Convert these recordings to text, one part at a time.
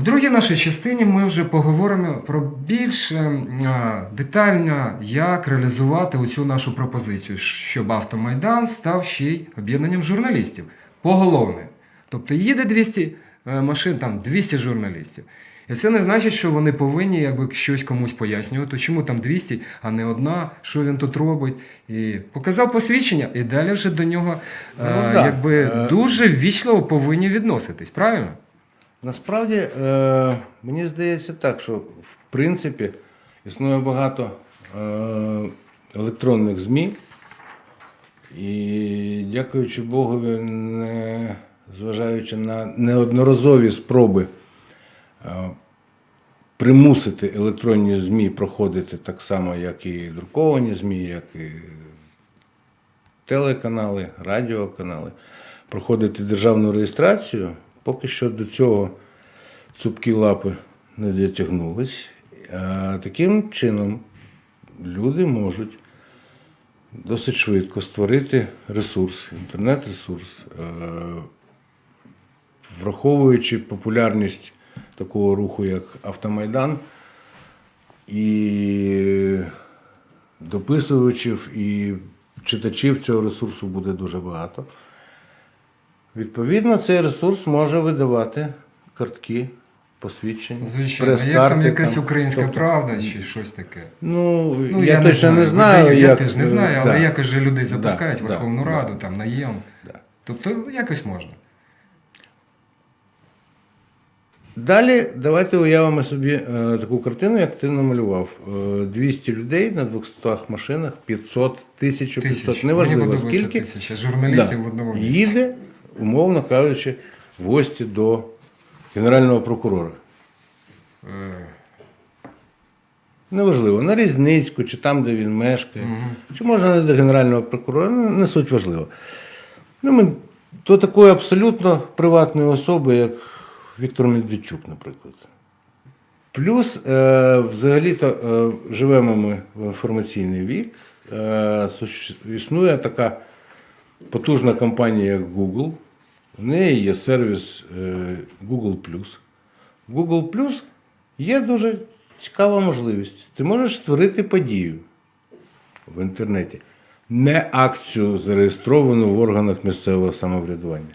В другій нашій частині ми вже поговоримо про більш е, детально, як реалізувати оцю нашу пропозицію, щоб Автомайдан став ще й об'єднанням журналістів. Поголовне. Тобто їде 200 е, машин, там 200 журналістів. І це не значить, що вони повинні якби щось комусь пояснювати, чому там 200, а не одна, що він тут робить. І показав посвідчення, і далі вже до нього е, Ну, да. якби Е. дуже ввічливо повинні відноситись, правильно? Насправді, е, мені здається так, що в принципі існує багато е, електронних ЗМІ, і дякуючи Богові, не зважаючи на неодноразові спроби е, примусити електронні ЗМІ проходити так само, як і друковані ЗМІ, як і телеканали, радіоканали, проходити державну реєстрацію, поки що до цього цупкі лапи не дотягнулись. А таким чином люди можуть досить швидко створити ресурс, інтернет-ресурс, е, враховуючи популярність такого руху, як Автомайдан, і дописувачів, і читачів цього ресурсу буде дуже багато. Відповідно, цей ресурс може видавати картки, посвідчення, Звичайно, як там якась там. українська Тобто, правда чи щось таке. Ну, Ну, я, точно не знаю. видаю, я як, теж не е, знаю, але да. якось же людей запускають да, Верховну да, Раду, там на ЄМ. да. Тобто якось можна. Далі давайте уявимо собі е, таку картину, як ти намалював. Е, 200 людей на 200 машинах, 500, 1500, Тисячі. неважливо Мені скільки. тисяча журналістів Да. в одному місці. Їде, умовно кажучи, в гості до генерального прокурора. Неважливо, на Різницьку, чи там, де він мешкає, чи можна не до генерального прокурора, ну, не суть важливо. Ну, ми до такої абсолютно приватної особи, як Віктор Медведчук, наприклад. Плюс, е, взагалі-то е, живемо ми в інформаційний вік. Е, існує така потужна компанія, як Google. В неї є сервіс е, Google В Google є дуже цікава можливість. Ти можеш створити подію в інтернеті, не акцію, зареєстровану в органах місцевого самоврядування.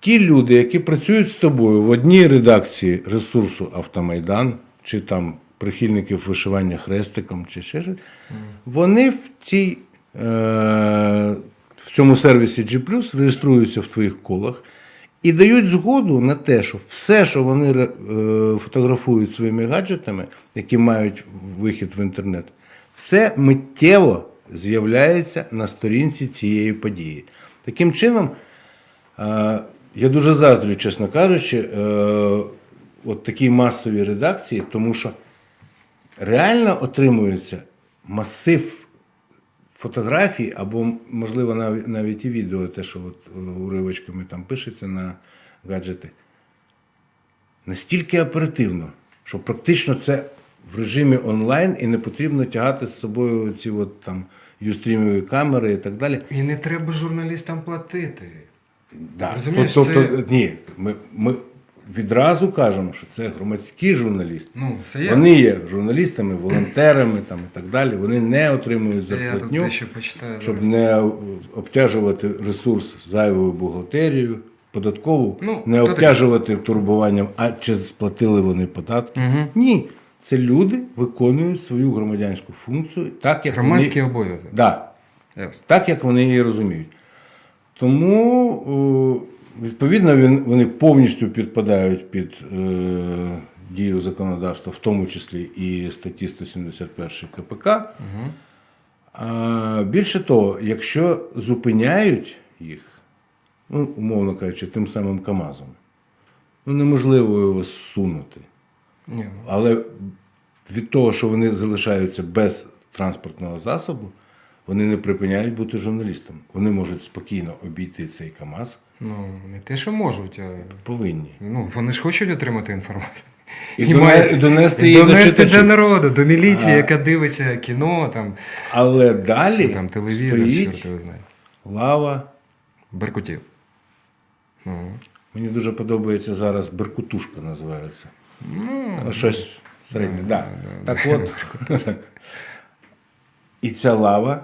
Ті люди, які працюють з тобою в одній редакції ресурсу Автомайдан, чи там прихильників вишивання хрестиком, чи ще щось, вони в цій, в цьому сервісі G реєструються в твоїх колах і дають згоду на те, що все, що вони е, фотографують своїми гаджетами, які мають вихід в інтернет, все миттєво з'являється на сторінці цієї події. Таким чином, е, я дуже заздрю, чесно кажучи, е, от такій масовій редакції, тому що реально отримується масив фотографій, або, можливо, навіть, навіть і відео, те, що от е, уривочками там пишеться на гаджети, настільки оперативно, що практично це в режимі онлайн і не потрібно тягати з собою ці от там юстрімові камери і так далі. І не треба журналістам платити. Да. Розумієш, тобто, це- ні, ми, ми відразу кажемо, що це громадські журналісти. Ну, це я. Вони є журналістами, волонтерами там, і так далі. Вони не отримують Це я тут зарплатню, почитаю. щоб зараз. не обтяжувати ресурс зайвою бухгалтерією, податкову, Ну, не обтяжувати турбуванням, а чи сплатили вони податки. Мгм. Ні. Це люди виконують свою громадянську функцію так, як Громадський вони, обов'язок. да, Ясно. так, як вони її розуміють. Тому, о, відповідно, він, вони повністю підпадають під е, дію законодавства, в тому числі і статті 171 КПК. А, більше того, якщо зупиняють їх, ну, умовно кажучи, тим самим КАМАЗом, ну, неможливо його зсунути. Ні, ну, Але від того, що вони залишаються без транспортного засобу, вони не припиняють бути журналістами. Вони можуть спокійно обійти цей КАМАЗ. ну, не те, що можуть, а Повинні. ну, вони ж хочуть отримати інформацію. І і донести її до донести читачів. до народу, до міліції, А. яка дивиться кіно, там, Але далі що там телевізор, стоїть його знає. лава Беркутів. Ну, Мені дуже подобається зараз Беркутушка називається. Ну, Щось середнє. Да. Так от. І ця лава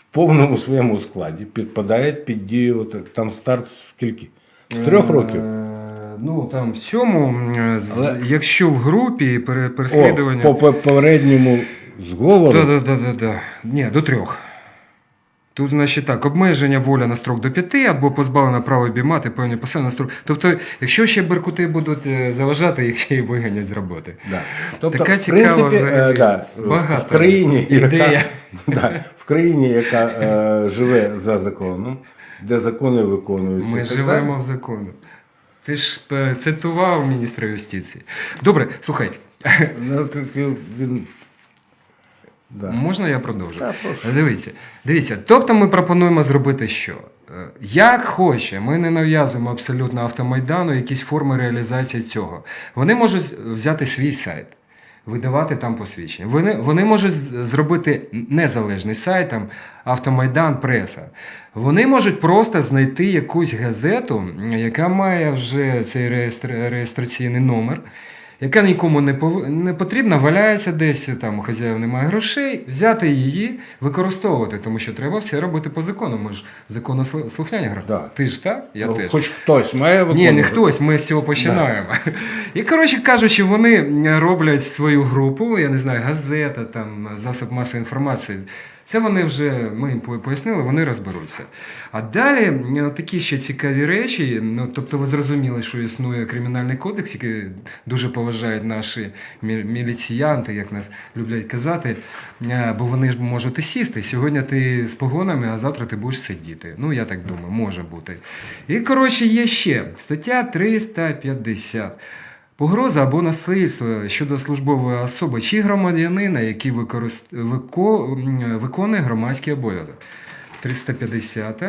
в повному своєму складі підпадає під дію. Там старт скільки? З трьох років. Е, Ну, там в цьому, Але- якщо в групі переслідування. О, по попередньому зговору. Да, да, да, да, да. Ні, до трьох. Тут, значить, так, обмеження воля на строк до п'яти або позбавлена права обіймати певні посади на строк. Тобто, якщо ще беркути будуть е, яка їх ще й виганять з роботи. Да. Тобто, Така в цікава принципі, взагалі. е, да, Багато в країні, ідея. Яка, да, в країні, яка е, живе за законом, де закони виконуються. Ми і так живемо в законі. Ти ж е, цитував міністра юстиції. Добре, слухай, Ну, він. Да. можна я продовжу? Так, прошу. Дивіться, дивіться, тобто ми пропонуємо зробити що? Е, Як хоче, ми не нав'язуємо абсолютно автомайдану якісь форми реалізації цього. Вони можуть взяти свій сайт, видавати там посвідчення. Вони, вони можуть зробити незалежний сайт, там Автомайдан, преса. Вони можуть просто знайти якусь газету, яка має вже цей реєстр- реєстраційний номер. Яка нікому не пов... не потрібна, валяється десь там у хазяїв немає грошей, взяти її, використовувати, тому що треба все робити по закону. Ми ж законослухняні гра. Да. Ти ж так? Я Ну, теж. Хоч хтось має виконувати. Ні, не хтось, ми з цього починаємо. І коротше кажучи, вони роблять свою групу, я не знаю, газета, там, засоб масової інформації. Це вони вже ми їм пояснили, вони розберуться. А далі е, такі ще цікаві речі. Ну, тобто, ви зрозуміли, що існує кримінальний кодекс, який дуже поважають наші міліціянти, як нас люблять казати, е, бо вони ж можуть і сісти. Сьогодні ти з погонами, а завтра ти будеш сидіти. Ну, я так думаю, може бути. І коротше, є ще стаття 350. Погроза або насильство щодо службової особи чи громадянина, який використ... вико... виконує громадський обов'язок. 350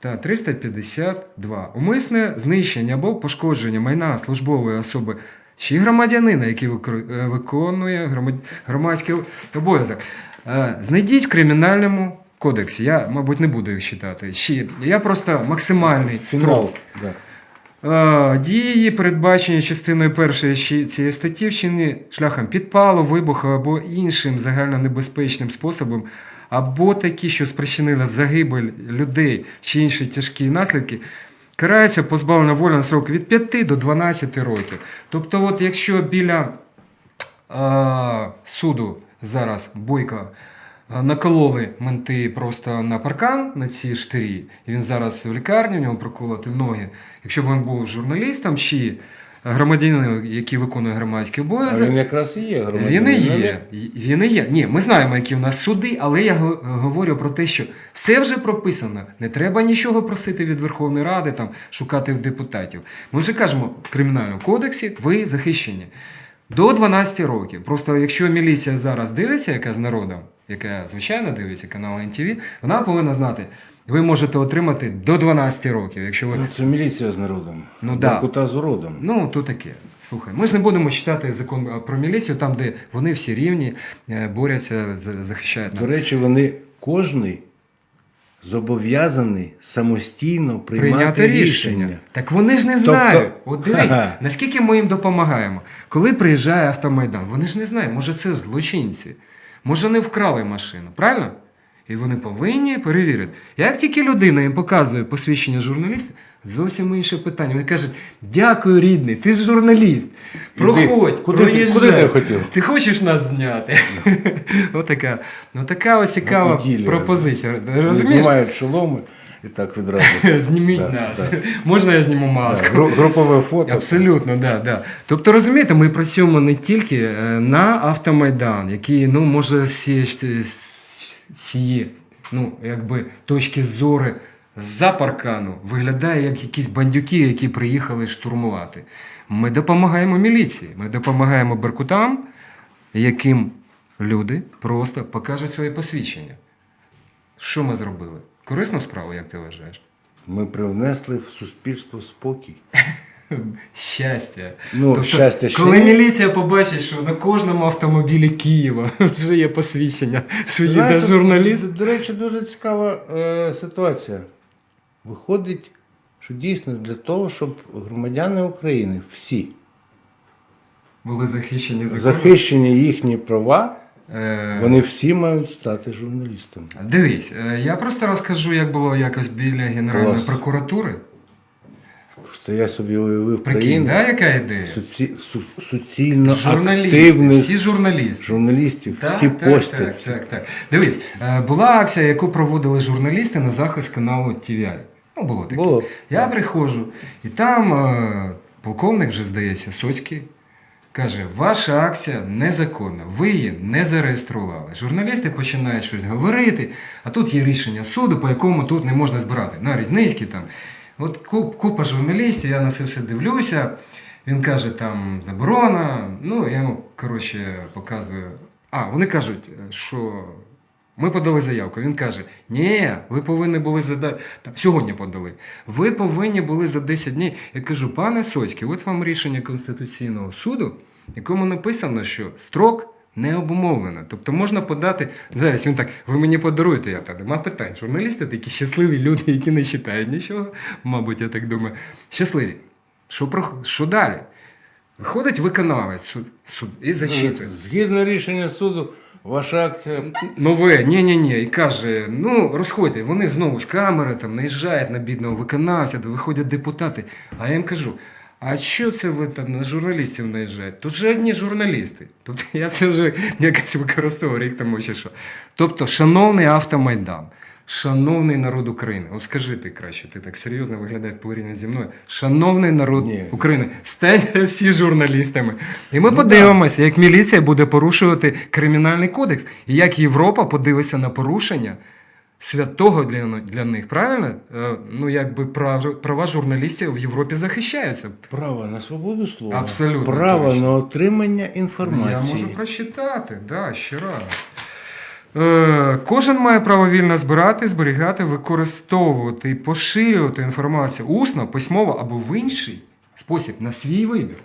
та 352. Умисне знищення або пошкодження майна службової особи чи громадянина, який е, виконує громад... громадський обов'язок. Е, Знайдіть в кримінальному кодексі. Я, мабуть, не буду їх читати. Я просто максимальний строк. Дії, передбачені частиною першої цієї статті, вчинені шляхом підпалу, вибуху або іншим загальнонебезпечним способом, або такі, що спричинили загибель людей чи інші тяжкі наслідки, караються позбавлення волі на срок від 5 до 12 років. Тобто, от якщо біля е, суду зараз бойко е, накололи менти просто на паркан на ці штирі, і він зараз в лікарні, у нього проколоти ноги. Якщо б він був журналістом чи громадянином, який виконує громадський А він якраз і є він і є. Він і є. Ні, ми знаємо, які в нас суди, але я говорю про те, що все вже прописано. Не треба нічого просити від Верховної Ради, там, шукати в депутатів. Ми вже кажемо, в кримінальному кодексі ви захищені. До 12 років. Просто якщо міліція зараз дивиться, яка з народом, яка звичайно дивиться канал НТВ, вона повинна знати, ви можете отримати до 12 років. Якщо ви Ну, це міліція з народом. Ну, да. Беркута з уродом. Ну, то таке. Слухай, ми ж не будемо читати закон про міліцію, там, де вони всі рівні, е, борються, захищають. До речі, вони кожний зобов'язаний самостійно приймати, Прийняти рішення. рішення. Так вони ж не Тобто- знають. От дивись, Ага. наскільки ми їм допомагаємо. Коли приїжджає автомайдан, вони ж не знають, може це злочинці, може не вкрали машину, правильно? І вони повинні перевірити. Як тільки людина їм показує посвідчення журналіста, зовсім інше питання. Вони кажуть: дякую, рідний, ти ж журналіст. Проходь, Куди проїжджай. куди ти хотів? Ти хочеш нас зняти? Отака. Ну така ось цікава Іділія. пропозиція. Розумієш? знімають шоломи і так відразу. Зніміть нас. Можна я зніму маску? гру- Групове фото. Абсолютно, да, да. Тобто, розумієте, ми працюємо не тільки е, на автомайдан, який ну, може цієї- ну, якби, точки зору за паркану виглядає як якісь бандюки, які приїхали штурмувати. Ми допомагаємо міліції, ми допомагаємо беркутам, яким люди просто покажуть своє посвідчення. Що ми зробили? Корисну справу, як ти вважаєш? Ми привнесли в суспільство спокій. Щастя. Ну, щастя ще коли міліція побачить, що на кожному автомобілі Києва вже є посвідчення, що їде журналіст. До речі, дуже цікава е, ситуація. Виходить, що дійсно для того, щоб громадяни України всі Були захищені законом. захищені їхні права, Е, вони всі мають стати журналістами. Дивись, е, я просто розкажу, як було якось біля Генеральної Клас. прокуратури. Просто я собі уявив Прикинь, країну да, яка ідея? суці, су, суцільно Журналісти, активних всі журналісти. журналістів, Так, всі так, постять. Так, так, так. Дивись, е, була акція, яку проводили журналісти на захист каналу TVI. Ну, було таке. Було. Я приходжу, і там е, полковник вже, здається, Соцький, каже: ваша акція незаконна, ви її не зареєстрували. Журналісти починають щось говорити, а тут є рішення суду, по якому тут не можна збирати. На Різницький там. От куп, купа журналістів, я на це все дивлюся. Він каже, там заборона. Ну, я йому, коротше, показую. А, вони кажуть, що ми подали заявку. Він каже: Ні, ви повинні були за там, сьогодні подали. Ви повинні були за 10 днів. Я кажу, пане Соцький, от вам рішення Конституційного суду, якому написано, що строк не обумовлено. Тобто можна подати. Зараз він так, ви мені подаруєте, я та нема питань. Журналісти такі щасливі люди, які не читають нічого, мабуть, я так думаю. Щасливі. Що, про... що далі? Виходить виконавець суд, суд і зачитує. Згідно рішення суду, ваша акція Нове, ні, ні, ні. І каже: ну розходьте, вони знову з камери там наїжджають на бідного виконавця, де виходять депутати. А я їм кажу: а що це ви там на журналістів наїжджаєте? Тут же одні журналісти. Тобто я це вже якось використовував рік тому чи що. Тобто, шановний автомайдан. Шановний народ України, от скажи ти краще, ти так серйозно виглядаєш порівняно зі мною. Шановний народ Ні. України, станьте всі журналістами. І ми Ну, подивимося, як міліція буде порушувати кримінальний кодекс, і як Європа подивиться на порушення святого для, для них. Правильно? Е, Ну, якби прав, права журналістів в Європі захищаються. право на свободу слова, Абсолютно право точно. на отримання інформації. Я можу прочитати, да, ще раз. Е, кожен має право вільно збирати, зберігати, використовувати і поширювати інформацію усно, письмово або в інший спосіб на свій вибір.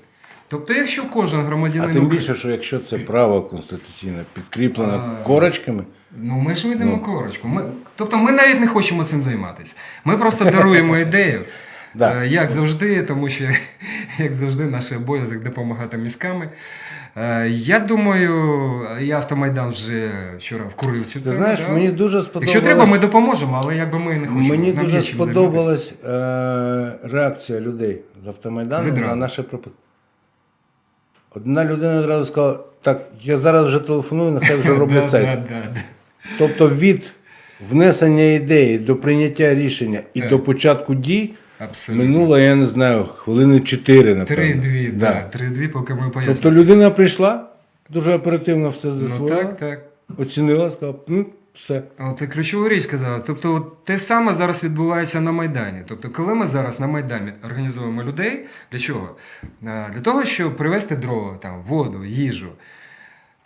Тобто, якщо кожен А громадянин тим більше, що якщо це право конституційне підкріплено А. корочками, Ну, ми ж видимо Ну. корочку. Ми, тобто ми навіть не хочемо цим займатися. Ми просто даруємо ідею. Да. Е, Як завжди, тому що, як завжди, наш обов'язок допомагати мізками. Е, Я думаю, і автомайдан вже вчора вкурив цю ти знаєш, да? мені дуже сподобалось. Якщо треба, ми допоможемо, але якби ми не хочемо. Мені Нам дуже є займатися. сподобалась е, реакція людей з автомайдану Відразу. на наше пропозицію. Одна людина одразу сказала: так, я зараз вже телефоную, нехай вже роблять сайт. Тобто від внесення ідеї до прийняття рішення і до початку дій Абсолютно. минуло, я не знаю, хвилини 4, напевно. Три-дві, Да. да. три-дві, поки ми пояснимо. Тобто людина прийшла, дуже оперативно все ну так, так. оцінила, сказала, ну, все. От ти ключову річ сказала. Тобто, от те саме зараз відбувається на Майдані. Тобто, коли ми зараз на Майдані організуємо людей, для чого? Для того, щоб привезти дрова, там, воду, їжу.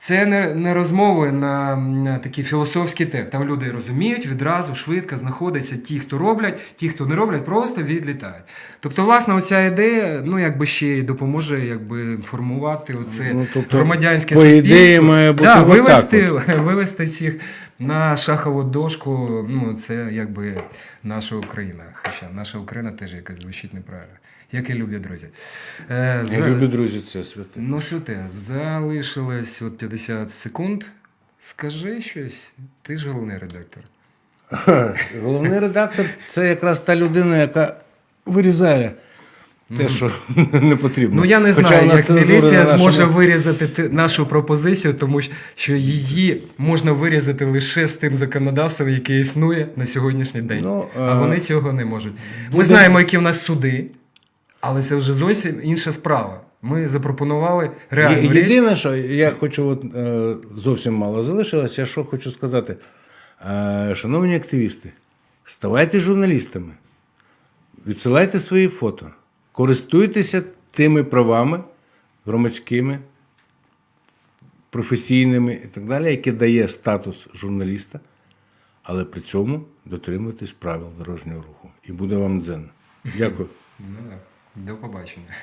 Це не, не розмови на, м, такі філософські теми. Там люди розуміють відразу, швидко знаходяться ті, хто роблять, ті, хто не роблять, просто відлітають. Тобто, власне, оця ідея, ну якби ще й допоможе якби формувати оце Ну, тобто, громадянське по суспільство. ідеї має бути да, вивести, вивести цих на шахову дошку. Ну це якби наша Україна. Хоча наша Україна теж якось звучить неправильно. Як і люблять друзі. Е, Я за- люблю друзі, це святе. Ну, святе, залишилось от 50 секунд. Скажи щось, ти ж головний редактор. Головний редактор це якраз та людина, яка вирізає те, що не потрібно. Ну я не Хоча знаю, як міліція на нашому- зможе вирізати нашу пропозицію, тому що її можна вирізати лише з тим законодавством, яке існує на сьогоднішній день. Ну, а е, вони цього не можуть. Ми буде- знаємо, які в нас суди, але це вже зовсім інша справа. Ми запропонували реальну Є- річ. Єдине, що я хочу, от, е, зовсім мало залишилось, я що хочу сказати. Е, Шановні активісти, ставайте журналістами, відсилайте свої фото, користуйтеся тими правами громадськими, професійними і так далі, які дає статус журналіста, але при цьому дотримуйтесь правил дорожнього руху. І буде вам дзен. Дякую. До побачення.